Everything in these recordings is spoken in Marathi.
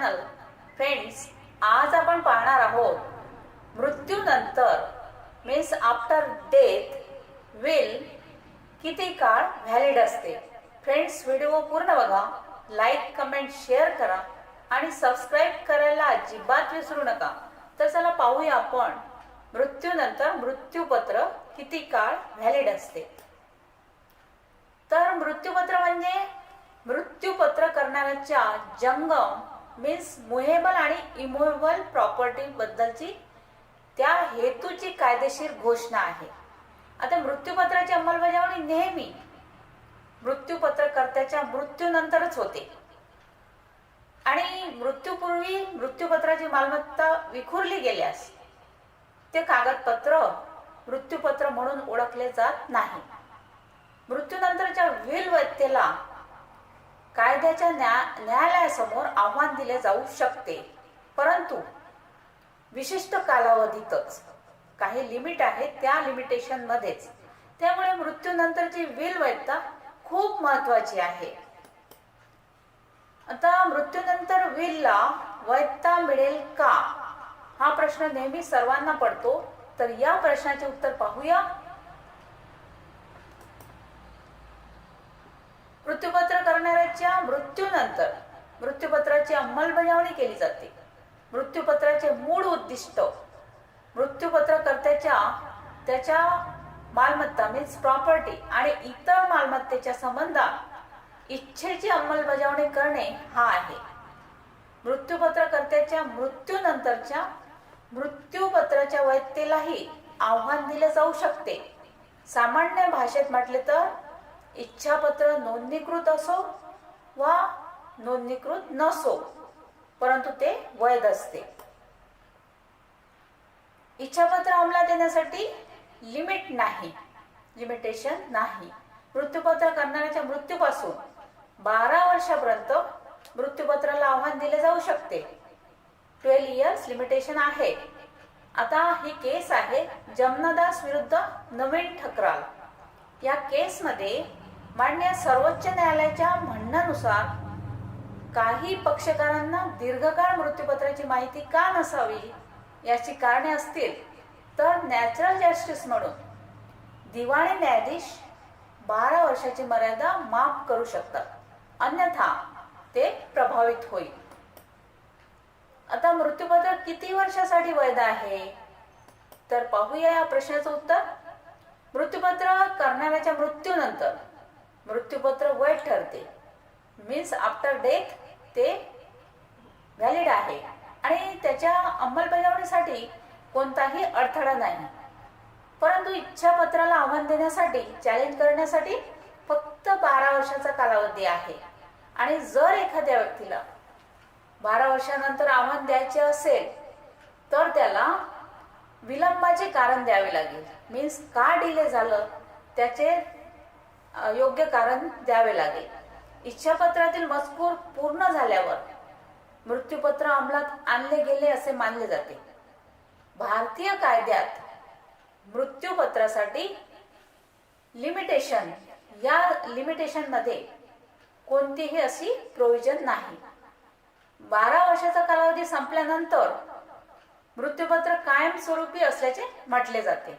चॅनल फ्रेंड्स आज आपण पाहणार आहोत मृत्यूनंतर मीन्स आफ्टर डेथ विल किती काळ व्हॅलिड असते. फ्रेंड्स व्हिडिओ पूर्ण बघा लाईक कमेंट शेअर करा आणि सबस्क्राईब करायला अजिबात विसरू नका. तर चला पाहूया आपण मृत्यूनंतर मृत्यूपत्र किती काळ व्हॅलिड असते. तर मृत्यूपत्र म्हणजे मृत्यूपत्र करणाऱ्याच्या जंगम मीन्स मुहेबल आणि इमोवेबल प्रॉपर्टी बद्दलची त्या हेतूची कायदेशीर घोषणा आहे. आता मृत्यूपत्राची अंमलबजावणी नेहमी मृत्यूपत्रकर्त्याच्या मृत्यूनंतरच होते. आणि मृत्यूपूर्वी मृत्यूपत्राची मालमत्ता विखुरली गेल्यास ते कागदपत्र मृत्यूपत्र म्हणून ओळखले जात नाही. मृत्यूनंतरच्या विल व्यक्तीला कायद्याच्या न्या न्यायालयासमोर आव्हान दिले जाऊ शकते. परंतु विशिष्ट कालावधीतच काही लिमिट आहे त्या लिमिटेशन मध्येच. त्यामुळे मृत्यूनंतरची विल वैधता खूप महत्वाची आहे. आता मृत्यूनंतर विलला वैधता मिळेल का? हा प्रश्न नेहमी सर्वांना पडतो. तर या प्रश्नाचे उत्तर पाहूया. मृत्यूपत्र करणाऱ्याच्या मृत्यूनंतर मृत्यूपत्राची अंमलबजावणी केली जाते. मृत्यूपत्राचे मूळ उद्दिष्ट मृत्यूपत्रकर्त्याच्या त्याच्या मालमत्ता मीन्स प्रॉपर्टी आणि इतर मालमत्तेच्या संबंधात इच्छेची अंमलबजावणी करणे हा आहे. मृत्यूपत्रकर्त्याच्या मृत्यूनंतरच्या मृत्यूपत्राच्या वैधतेलाही आव्हान दिले जाऊ शकते. सामान्य भाषेत म्हटले तर इच्छापत्र नोंदणीकृत असो वा नोंदणीकृत नसो परंतु ते वैध असते. इच्छापत्र अंमलात येण्यासाठी लिमिट नाही लिमिटेशन नाही. मृत्यूपत्र करणाऱ्याच्या मृत्यूपासून बारा वर्षापर्यंत मृत्यूपत्राला आव्हान दिले जाऊ शकते. ट्वेल्व इयर्स लिमिटेशन आहे. आता ही केस आहे जमनादास विरुद्ध नवीन ठकराल या केसमध्ये मान्य सर्वोच्च न्यायालयाच्या म्हणण्यानुसार काही पक्षकारांना दीर्घकाळ मृत्यूपत्राची माहिती का नसावी याची कारणे असतील तर नॅचरल जस्टिस म्हणून दिवाणी न्यायाधीश बारा वर्षाची मर्यादा माफ करू शकतात. अन्यथा ते प्रभावित होईल. आता मृत्यूपत्र किती वर्षासाठी वैध आहे? तर पाहूया या प्रश्नाचं उत्तर. मृत्यूपत्र करणाऱ्याच्या मृत्यूनंतर मृत्यूपत्र वैध ठरते. मीन्स आफ्टर डेथ ते व्हॅलिड आहे. आणि त्याच्या अंमलबजावणीसाठी कोणताही अडथळा नाही. परंतु इच्छापत्राला आव्हान देण्यासाठी चॅलेंज करण्यासाठी फक्त बारा वर्षाचा कालावधी आहे. आणि जर एखाद्या व्यक्तीला बारा वर्षानंतर आव्हान द्यायचे असेल तर त्याला विलंबाचे कारण द्यावे लागेल. मीन्स का डिले झालं? त्याचे योग्य कारण द्यावे लागेल. इच्छापत्रातील मजकूर पूर्ण झाल्यावर मृत्यूपत्र अंमलात आणले गेले असे मानले जाते. भारतीय कायद्यात मृत्यूपत्रासाठी लिमिटेशन या लिमिटेशनमध्ये कोणतीही अशी प्रोव्हिजन नाही. बारा वर्षाचा कालावधी संपल्यानंतर मृत्यूपत्र कायमस्वरूपी असल्याचे म्हटले जाते.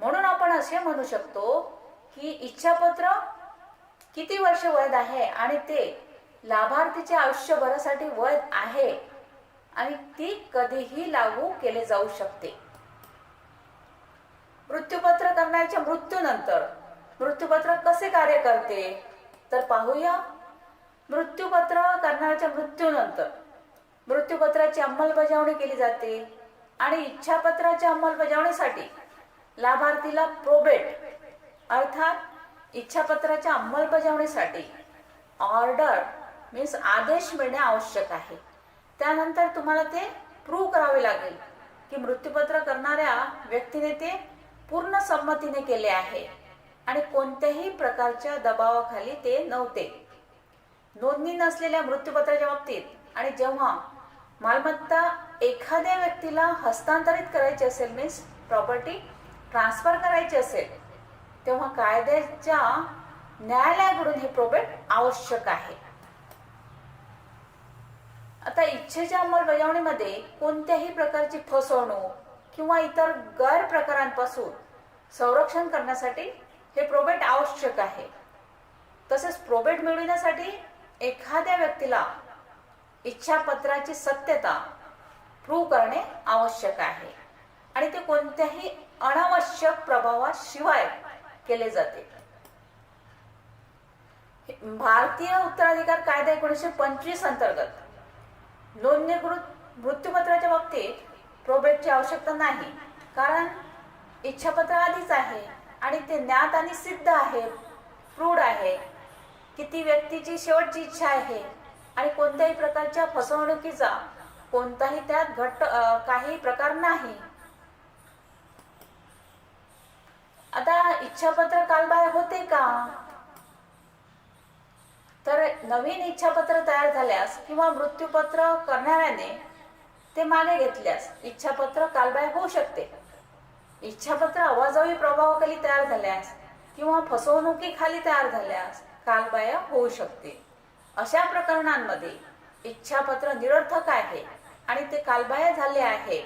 म्हणून आपण असे म्हणू शकतो की इच्छापत्र किती वर्ष वैध आहे आणि ते लाभार्थीच्या आयुष्यभरासाठी वैध आहे आणि ती कधीही लागू केले जाऊ शकते. मृत्यूपत्र करण्याच्या मृत्यूनंतर मृत्यूपत्र कसे कार्य करते? तर पाहूया. मृत्यूपत्र करण्याच्या मृत्यूनंतर मृत्यूपत्राची अंमलबजावणी केली जाते आणि इच्छापत्राच्या अंमलबजावणीसाठी लाभार्थीला प्रोबेट अर्थात इच्छापत्राच्या अंमलबजावणीसाठी ऑर्डर मीन्स आदेश मिळणे आवश्यक आहे. त्यानंतर तुम्हाला ते प्रूव्ह करावे लागेल की मृत्यूपत्र करणाऱ्या व्यक्तीने ते पूर्ण संमतीने केले आहे आणि कोणत्याही प्रकारच्या दबावाखाली ते नव्हते. नोंदणी नसलेल्या मृत्यूपत्राच्या बाबतीत आणि जेव्हा मालमत्ता एखाद्या व्यक्तीला हस्तांतरित करायची असेल मीन्स प्रॉपर्टी ट्रान्सफर करायची असेल तेव्हा कायद्याच्या न्यायालयाकडून हे प्रोबेट आवश्यक आहे. आता इच्छेच्या अंमलबजावणीमध्ये कोणत्याही प्रकारची फसवणूक किंवा इतर गैरप्रकारांपासून संरक्षण करण्यासाठी हे प्रोबेट आवश्यक आहे. तसेच प्रोबेट मिळविण्यासाठी एखाद्या व्यक्तीला इच्छापत्राची सत्यता प्रूव्ह करणे आवश्यक आहे. आणि ते कोणत्याही अनावश्यक प्रभावाशिवाय केले जाते. भारतीय उत्तराधिकार कायदा एकोणीसशे पंचवीस अंतर्गत नोंदणीकृत मृत्यूपत्राच्या बाबतीत प्रोबेटची आवश्यकता नाही. कारण इच्छापत्र आधीच आहे आणि ते ज्ञात आणि सिद्ध आहे प्रूढ आहे. की ती व्यक्तीची शेवटची इच्छा आहे आणि कोणत्याही प्रकारच्या फसवणुकीचा कोणताही त्यात घट्ट काही प्रकार नाही. आता इच्छापत्र कालबाह्य होते का? तर नवीन इच्छापत्र तयार झाल्यास किंवा मृत्यूपत्र करणाऱ्याने ते मागे घेतल्यास इच्छापत्र कालबाह्य होऊ शकते. इच्छापत्र अवाजवी प्रभावाखाली तयार झाल्यास किंवा फसवणुकीखाली तयार झाल्यास कालबाह्य होऊ शकते. अशा प्रकरणांमध्ये इच्छापत्र निरर्थक आहे आणि ते कालबाह्य झाले आहे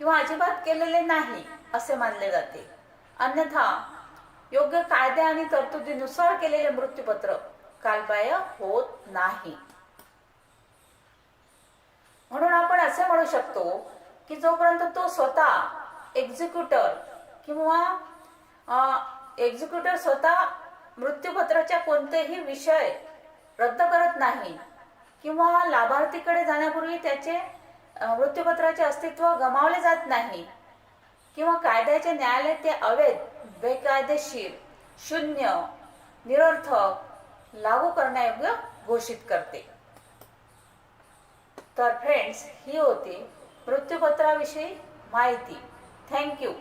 किंवा अजिबात केलेले नाही असे मानले जाते. अन्यथा योग्य कायदे आणि तरतुदीनुसार केलेले मृत्यूपत्र कालबाह्य होत नाही. म्हणून आपण असे म्हणू शकतो की जोपर्यंत तो स्वतः एक्झिक्युटर किंवा एक्झिक्युटर स्वतः मृत्यूपत्राच्या कोणतेही विषय रद्द करत नाही किंवा लाभार्थीकडे जाण्यापूर्वी त्याचे मृत्यूपत्राचे अस्तित्व गमावले जात नाही किंवा कायद्याच्या न्यायालयात ते अवैध बेकायदेशीर शून्य निरर्थक लागू करण्यायोग्य घोषित करते. तर फ्रेंड्स ही होती मृत्यूपत्राविषयी माहिती. थँक्यू